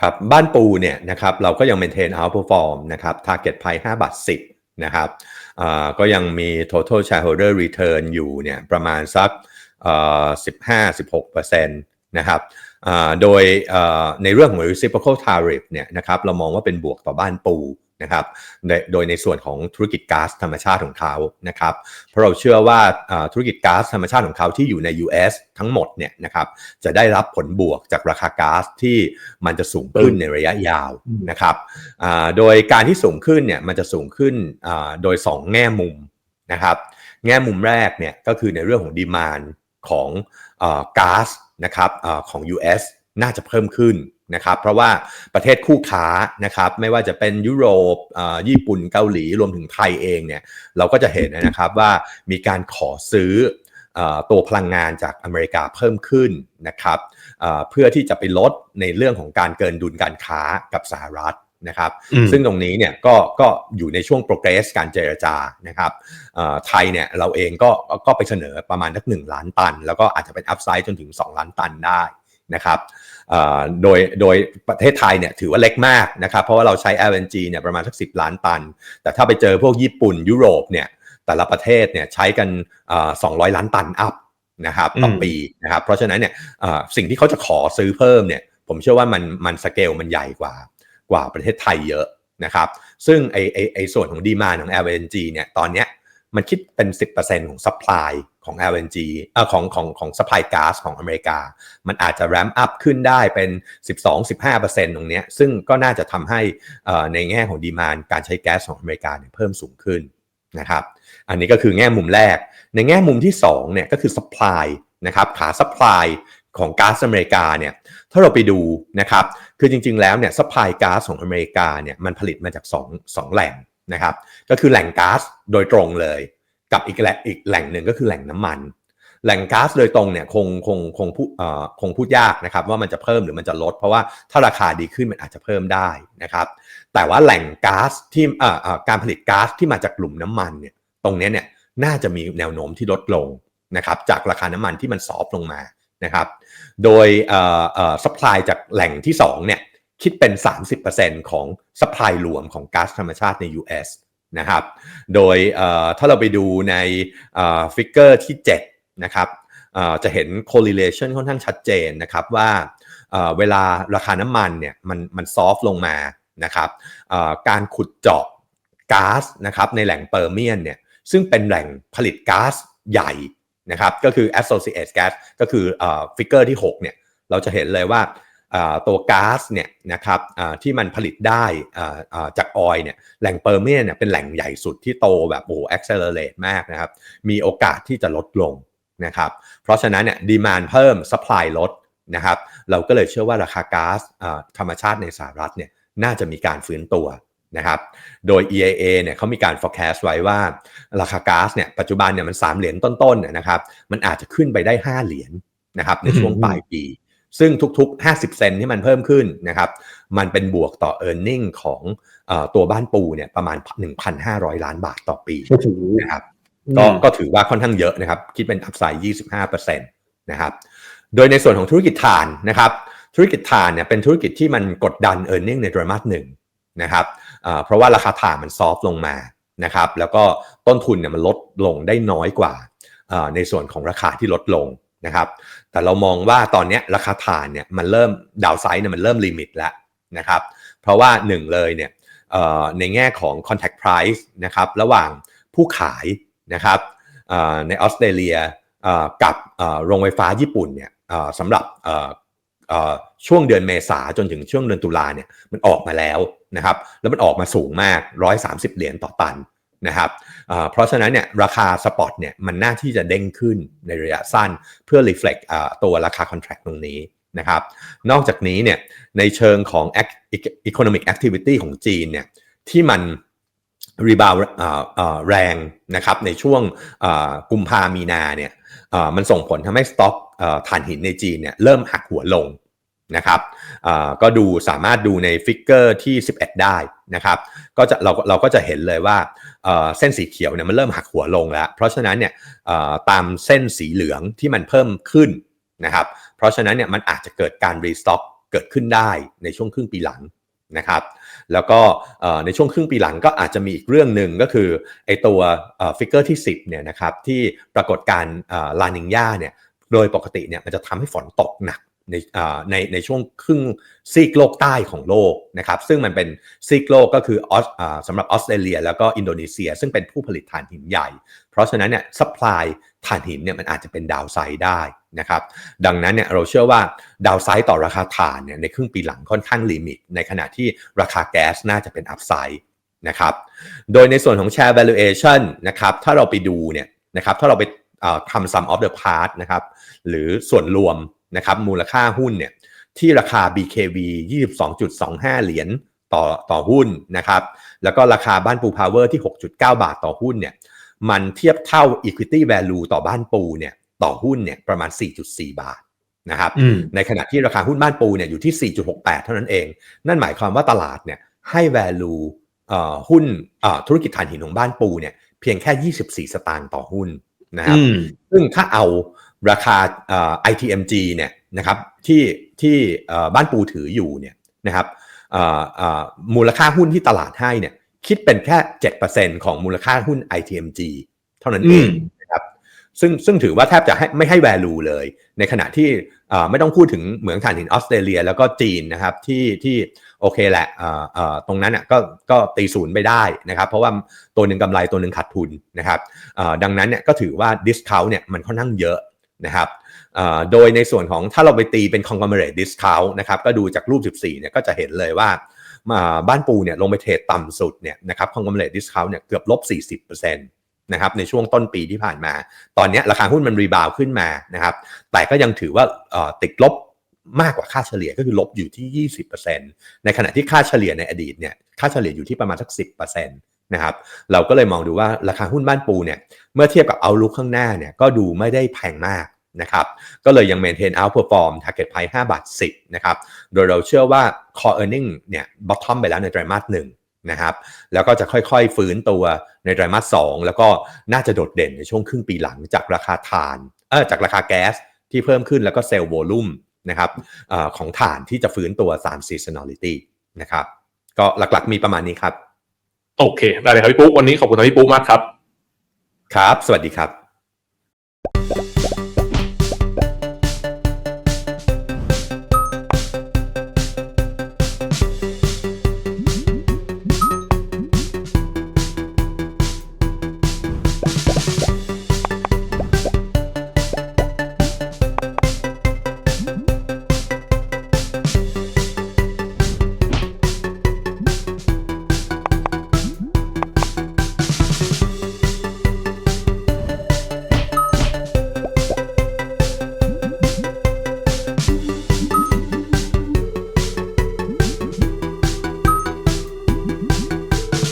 ครับบ้านปูเนี่ยนะครับเราก็ยัง maintain outperform นะครับ target price 5บาท10นะครับก็ยังมี total shareholder return อยู่เนี่ยประมาณสักเอ่อ15-16%นะครับ โดยเอ่อในเรื่องของ reciprocal tariff เนี่ยนะครับเรามองว่าเป็นบวกต่อบ้านปูนะครับโดยโดยในส่วนของธุรกิจก๊าซธรรมชาติของเขานะครับเพราะเราเชื่อว่าอ่าธุรกิจก๊าซธรรมชาติของเขาที่อยู่ใน US ทั้งหมดเนี่ยนะครับจะได้รับผลบวกจากราคาก๊าซที่มันจะสูงขึ้นในระยะยาวนะครับอ่าโดยการที่สูงขึ้นเนี่ยมันจะสูงขึ้นอ่าโดย 2 แง่มุมนะครับแง่มุมแรกเนี่ยก็คือในเรื่องของดีมานของอ่าก๊าซ นะครับอของ US น่าจะเพิ่มขึ้นนะครับเพราะว่าประเทศคู่ค้านะครับไม่ว่าจะเป็นยุโรปญี่ปุ่นเกาหลีรวมถึงไทยเองเนี่ยเราก็จะเห็นนะครับว่ามีการขอซื้ออตัวพลังงานจากอเมริกาเพิ่มขึ้นนะครับเพื่อที่จะไปลดในเรื่องของการเกินดุลการค้ากับสหรัฐ นะครับอืมซึ่งตรงนี้เนี่ยก็ก็อยู่ในช่วง progress การเจรจานะครับเอ่อไทยเนี่ยเราเองก็ก็ไปเสนอประมาณทักหนึ่งล้านตัน แล้วก็อาจจะเป็น upside จนถึง 2 ล้านตันได้นะครับเอ่อโดยโดยประเทศไทยเนี่ยถือว่าเล็กมากนะครับ เพราะว่าเราใช้ LNG เนี่ยประมาณสัก10 ล้านตัน แต่ถ้าไปเจอพวกญี่ปุ่นยุโรปเนี่ยแต่ละประเทศเนี่ยใช้กันเอ่อ200 ล้านตันอัพนะครับต่ออมปีนะครับ เพราะฉะนั้นเนี่ยเอ่อสิ่งที่เขาจะขอซื้อเพิ่มเนี่ยผมเชื่อว่ามันมันสเกลมันใหญ่กว่า กว่าประเทศไทยเยอะนะครับ ซึ่งไอไอไอส่วนของดีมาของ LNG เนี่ยตอนเนี้ยมันคิดเป็น 10%ของ supply ของ LNG เอ่อของของของ supply gas ของอเมริกา มันอาจจะ ramp up ขึ้นได้เป็น 12-15%ตรงเนี้ยซึ่งก็น่าจะทำให้ในแง่ของดีมานการใช้แก๊สของอเมริกาเนี่ยเพิ่มสูงขึ้นนะครับ อันนี้ก็คือแง่มุมแรก ในแง่มุมที่2เนี่ยก็คือ supply นะครับขา supply ของก๊าซอเมริกาเนี่ยถ้าเราไปดูนะครับคือจริงๆแล้วเนี่ยสปายก๊าซของอเมริกาเนี่ยมันผลิตมาจาก2 2แหล่งนะครับก็คือแหล่งก๊าซโดยตรงเลย กับอีกแหล่งอีกแหล่งหนึ่งก็คือแหล่งน้ำมัน แหล่งก๊าซโดยตรงเนี่ยคงคงคงพูดเอ่อคงพูดยากนะครับว่ามันจะเพิ่มหรือมันจะลด เพราะว่าถ้าราคาดีขึ้นมันอาจจะเพิ่มได้นะครับแต่ว่าแหล่งก๊าซที่เอ่อเอ่อการผลิตก๊าซที่มาจากกลุ่มน้ำมันเนี่ยตรงนี้เนี่ยน่าจะมีแนวโน้มที่ลดลงนะครับจากราคาน้ำมันที่มันซอฟลงมา นะครับโดยเอ่อเอ่อ supply จากแหล่งที่2เนี่ยคิดเป็น 30%ของ supply รวมของก๊าซธรรมชาติใน US นะครับ โดยถ้าเราไปดูในฟิกเกอร์ที่ 7 นะครับจะเห็น correlation ค่อนข้างชัดเจนนะครับว่าเวลาราคาน้ำมันเนี่ยมันมันซอฟลงมานะครับการขุดเจาะก๊าซนะครับในแหล่งเปอร์เมียนเนี่ยซึ่งเป็นแหล่งผลิตก๊าซใหญ่ นะครับก็คือ associated gas ก็คือฟิกเกอร์ที่6เนี่ยเราจะเห็นเลยว่าตัวก๊าซเนี่ยนะครับที่มันผลิตได้จากออยเนี่ยแหล่งเปอร์เมียนเนี่ยเป็นแหล่งใหญ่สุดที่โตแบบโอ้โห accelerate มากนะครับมีโอกาสที่จะลดลงนะครับเพราะฉะนั้นเนี่ยดีมานเพิ่ม supply ลดนะครับเราก็เลยเชื่อว่าราคาก๊าซธรรมชาติในสหรัฐเนี่ยน่าจะมีการฟื้นตัว นะครับ โดย EIA เนี่ยเขามีการ forecast ไว้ว่าราคาก๊าซเนี่ยปัจจุบันเนี่ยมัน3เหรียญต้นๆเนี่ยนะครับ มันอาจจะขึ้นไปได้ 5 เหรียญนะครับในช่วงอืมปลายปี ซึ่งทุกๆ 50 เซนที่มันเพิ่มขึ้นนะครับ มันเป็นบวกต่อ e a r n i n g ของเออตัวบ้านปูเนี่ยประมาณ 1,500 ล้านบาทต่อปีโอ้โหนะครับก็ก็ถือว่าค่อนข้างเยอะนะครับ คิดเป็นอัพไซด์25%นะครับ โดยในส่วนของธุรกิจถ่านนะครับ ธุรกิจถ่านเนี่ยเป็นธุรกิจที่มันกดดัน e a r n i n g ในไตรมาสหนึ่ง นะครับเพราะว่าราคาถ่านมันซอฟต์ลงมานะครับแล้วก็ต้นทุนเนี่ยมันลดลงได้น้อยกว่าในส่วนของราคาที่ลดลงนะครับแต่เรามองว่าตอนนี้ราคาถ่านเนี่ยมันเริ่มดาวไซด์เนี่ยมันเริ่มลิมิตแล้วนะครับเพราะว่าหนึ่งเลยเนี่ยในแง่ของ contact price นะครับระหว่างผู้ขายนะครับในออสเตรเลียกับโรงไฟฟ้าญี่ปุ่นเนี่ยสำหรับ ช่วงเดือนเมษาจนถึงช่วงเดือนตุลาเนี่ยมันออกมาแล้วนะครับแล้วมันออกมาสูงมาก 130 เหรียญต่อตันนะครับเพราะฉะนั้นเนี่ยราคาสปอตเนี่ยมันน่าที่จะเด้งขึ้นในระยะสั้นเพื่อ reflect ตัวราคา contract ตรงนี้นะครับนอกจากนี้เนี่ยในเชิงของ economic activity ของจีนเนี่ยที่มัน รีบาวแรงนะครับในช่วงกุมภามีนาเนี่ยมันส่งผลทำให้สต็อกถ่านหินในจีนเนี่ยเริ่มหักหัวลงนะครับก็ดูสามารถดูในฟิกเกอร์ที่ 11 ได้นะครับก็จะเราเราก็จะเห็นเลยว่าเส้นสีเขียวเนี่ยมันเริ่มหักหัวลงแล้ว เพราะฉะนั้นเนี่ยตามเส้นสีเหลืองที่มันเพิ่มขึ้นนะครับเพราะฉะนั้นเนี่ยมันอาจจะเกิดการรีสต็อกเกิดขึ้นได้ในช่วงครึ่งปีหลังนะครับ แล้วก็ในช่วงครึ่งปีหลังก็อาจจะมีอีกเรื่องหนึ่งก็คือไอตัวฟิกเกอร์ที่ 10เนี่ยนะครับที่ปรากฏการลานิงยาเนี่ยโดยปกติเนี่ยมันจะทำให้ฝนตกหนัก ในในในช่วงครึ่งซีกโลกใต้ของโลกนะครับซึ่งมันเป็นซีกโลกก็คือออสสำหรับออสเตรเลีย แล้วก็อินโดนีเซีย ซึ่งเป็นผู้ผลิตถ่านหินใหญ่ เพราะฉะนั้นเนี่ยซัพพลายถ่านหินเนี่ยมันอาจจะเป็นดาวไซด์ได้นะครับดังนั้นเนี่ยเราเชื่อว่าดาวไซด์ต่อราคาถ่านเนี่ยในครึ่งปีหลังค่อนข้างลิมิต ในขณะที่ราคาแก๊สน่าจะเป็นอัพไซด์นะครับโดยในส่วนของ share valuation นะครับถ้าเราไปดูเนี่ยนะครับถ้าเราไปทำ sum of the part นะครับหรือส่วนรวม นะครับมูลค่าหุ้นเนี่ยที่ราคา BKV 22.25 เหรียญต่อต่อหุ้นนะครับแล้วก็ราคาบ้านปูพาวเวอร์ที่ 6.9 บาทต่อหุ้นเนี่ยมันเทียบเท่า equity value ต่อบ้านปูเนี่ยต่อหุ้นเนี่ยประมาณ 4.4 บาทนะครับอืมในขณะที่ราคาหุ้นบ้านปูเนี่ยอยู่ที่ 4.68 เท่านั้นเอง นั่นหมายความว่าตลาดเนี่ยให้ value เอ่อหุ้นเอ่อธุรกิจถ่านหินของบ้านปูเนี่ยเพียงแค่ 24 สตางค์ต่อหุ้นนะครับอืมซึ่งถ้าเอาราคาเอ่อ ITMG เนี่ยนะครับที่ที่เอ่อบ้านปูถืออยู่เนี่ยนะครับเอ่อเอ่อมูลค่าหุ้นที่ตลาดให้เนี่ยคิดเป็นแค่ 7%ของมูลค่าหุ้น ITMG เท่านั้นเองอืมนะครับซึ่งซึ่งถือว่าแทบจะให้ไม่ให้ value เลย ในขณะที่เอ่อไม่ต้องพูดถึงเหมืองถ่านหินออสเตรเลีย แล้วก็จีนนะครับที่ที่โอเคแหละเอ่อเอ่อตรงนั้นน่ะก็ก็ตีศูนย์ไปได้นะครับ เพราะว่าตัวหนึ่งกำไรตัวหนึ่งขาดทุนนะครับเอ่อดังนั้นเนี่ยก็ถือว่า discount เนี่ยมันค่อนข้างเยอะ นะครับโดยในส่วนของถ้าเราไปตีเป็น conglomerate discount นะครับก็ดูจากรูป 14เนี่ยก็จะเห็นเลยว่าบ้านปูเนี่ยลงไปเทรดต่ำสุดเนี่ยนะครับ conglomerate discount เนี่ยเกือบลบ 40%นะครับในช่วงต้นปีที่ผ่านมา ตอนนี้ราคาหุ้นมันรีบาวขึ้นมานะครับแต่ก็ยังถือว่าติดลบมากกว่าค่าเฉลี่ยก็คือลบอยู่ที่ 20%ในขณะที่ค่าเฉลี่ยในอดีตเนี่ยค่าเฉลี่ยอยู่ที่ประมาณสัก 10%นะครับเราก็เลยมองดูว่าราคาหุ้นบ้านปูเนี่ยเมื่อเทียบกับเอาลุกข้างหน้าเนี่ยก็ดูไม่ได้แพงมากนะครับก็เลยยัง maintain outperform target price 5บาท10นะครับโดยเราเชื่อว่า core earning เนี่ย bottom ไปแล้วในไตรมาสหนึ่งนะครับแล้วก็จะค่อยๆ ฟื้นตัวในไตรมาส2แล้วก็น่าจะโดดเด่นในช่วงครึ่งปีหลังจากราคาถ่านเออจากราคาแก๊สที่เพิ่มขึ้นแล้วก็เซลล์โวลูมนะครับออของถ่านที่จะฟื้นตัวตาม seasonality นะครับก็หลักๆมีประมาณนี้ครับ โอเค ได้เลยครับพี่ปุ๊วันนี้ขอบคุณครับพี่ปุ๊มากครับ ครับ สวัสดีครับ